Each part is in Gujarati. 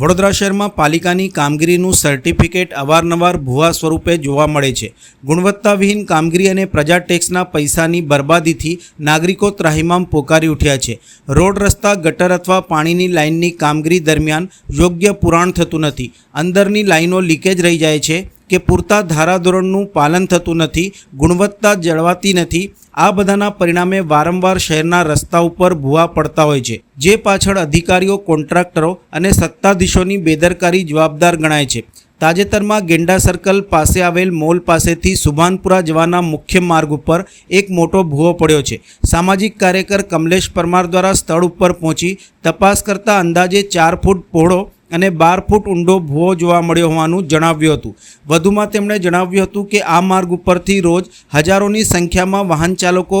વડોદરા શહેરમાં પાલિકાની કામગીરીનું સર્ટિફિકેટ અવારનવાર ભુવા સ્વરૂપે જોવા મળે છે. ગુણવત્તાવિહીન કામગીરી અને પ્રજા ટેક્સના પૈસાની બરબાદીથી નાગરિકો ત્રાહિમામ પોકારી ઉઠ્યા છે. રોડ રસ્તા, ગટર અથવા પાણીની લાઇનની કામગીરી દરમિયાન યોગ્ય પુરાણ થતું નથી. અંદરની લાઇનો લીકેજ રહી જાય છે. કે પૂરતા ધારાધોરણનું પાલન થતું નથી, ગુણવત્તા જળવાતી નથી, આ બધાના પરિણામે વારંવાર શહેરના રસ્તા ઉપર ભૂવા પડતા હોય છે, જે પાછળ અધિકારીઓ, કોન્ટ્રાક્ટરો અને સત્તાધીશોની બેદરકારી જવાબદાર ગણાય છે. તાજેતરમાં ગેંડા સર્કલ પાસે આવેલ મોલ પાસેથી સુભાનપુરા જવાના મુખ્ય માર્ગ ઉપર એક મોટો ભૂવો પડ્યો છે. સામાજિક કાર્યકર કમલેશ પરમાર દ્વારા સ્થળ ઉપર પહોંચી તપાસ કરતા અંદાજે ચાર ફૂટ પહોળો અને બાર ફૂટ ઊંડો ભૂવો જોવા મળ્યો હોવાનું જણાવ્યું હતું. વધુમાં તેમણે જણાવ્યું હતું કે આ માર્ગ ઉપરથી રોજ હજારોની સંખ્યામાં વાહન ચાલકો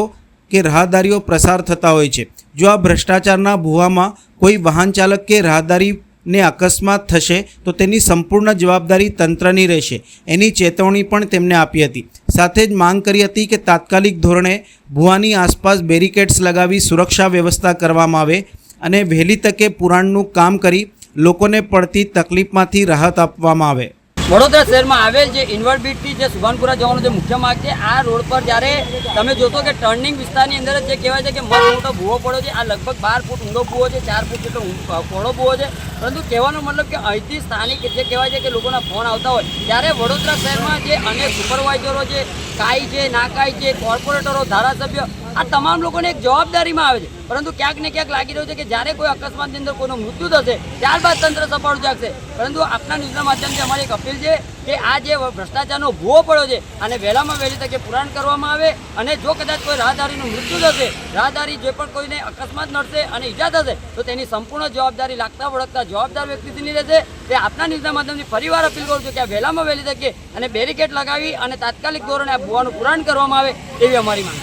કે રાહદારીઓ પ્રસાર થતા હોય છે. જો આ ભ્રષ્ટાચારના ભૂવામાં કોઈ વાહન ચાલક કે રાહદારીને અકસ્માત થશે, તો તેની સંપૂર્ણ જવાબદારી તંત્રની રહેશે. એની ચેતવણી પણ તેમને આપી હતી. સાથે જ માંગ કરી હતી કે તાત્કાલિક ધોરણે ભુવાની આસપાસ બેરિકેડ્સ લગાવી સુરક્ષા વ્યવસ્થા કરવામાં આવે અને વહેલી તકે પુરાણનું કામ કરી લોકોને પડતી તકલીફમાંથી રાહત આપવામાં આવે. વડોદરા શહેરમાં આવેલ જે ઇન્વર્ટબીટથી જે સુભાનપુરા જવાનો જે મુખ્ય માર્ગ છે, આ રોડ પર જ્યારે તમે જોશો કે ટર્નિંગ વિસ્તારની અંદર જ કહેવાય છે કે મસ્ત મોટો ભૂવો પડ્યો છે, આ લગભગ બાર ફૂટ ઊંડો ભૂવો છે, ચાર ફૂટ જેટલો પહોળો ભૂવો છે. પરંતુ કહેવાનો મતલબ કે અહીંથી સ્થાનિક જે કહેવાય છે કે લોકોના ફોન આવતા હોય, ત્યારે વડોદરા શહેરમાં જે અનેક સુપરવાઇઝરો છે, કાઈ છે નાકાઈ છે કોર્પોરેટરો ધારાસભ્ય આ તમામ લોકોને એક જવાબદારીમાં આવે છે. પરંતુ ક્યાંક ને ક્યાંક લાગી રહ્યું છે કે જ્યારે કોઈ અકસ્માતની અંદર કોઈનું મૃત્યુ થશે, ત્યારબાદ તંત્ર સફળ જાગશે. પરંતુ આપના ન્યૂઝના માધ્યમથી અમારી એક અપીલ છે કે આ જે ભ્રષ્ટાચારનો ભૂવો પડ્યો છે અને વહેલામાં વહેલી તકે પુરાણ કરવામાં આવે અને જો કદાચ કોઈ રાહદારીનું મૃત્યુ થશે, રાહદારી જે પણ કોઈને અકસ્માત નડશે અને ઈજા થશે, તો તેની સંપૂર્ણ જવાબદારી લાગતા વળગતા જવાબદાર વ્યક્તિની રહેશે. તે આપના ન્યૂઝના માધ્યમથી ફરીવાર અપીલ કરું છું કે આ વહેલામાં વહેલી તકે અને બેરિકેડ લગાવી અને તાત્કાલિક ધોરણે આ ભૂવાનું પુરાણ કરવામાં આવે, એવી અમારી માંગ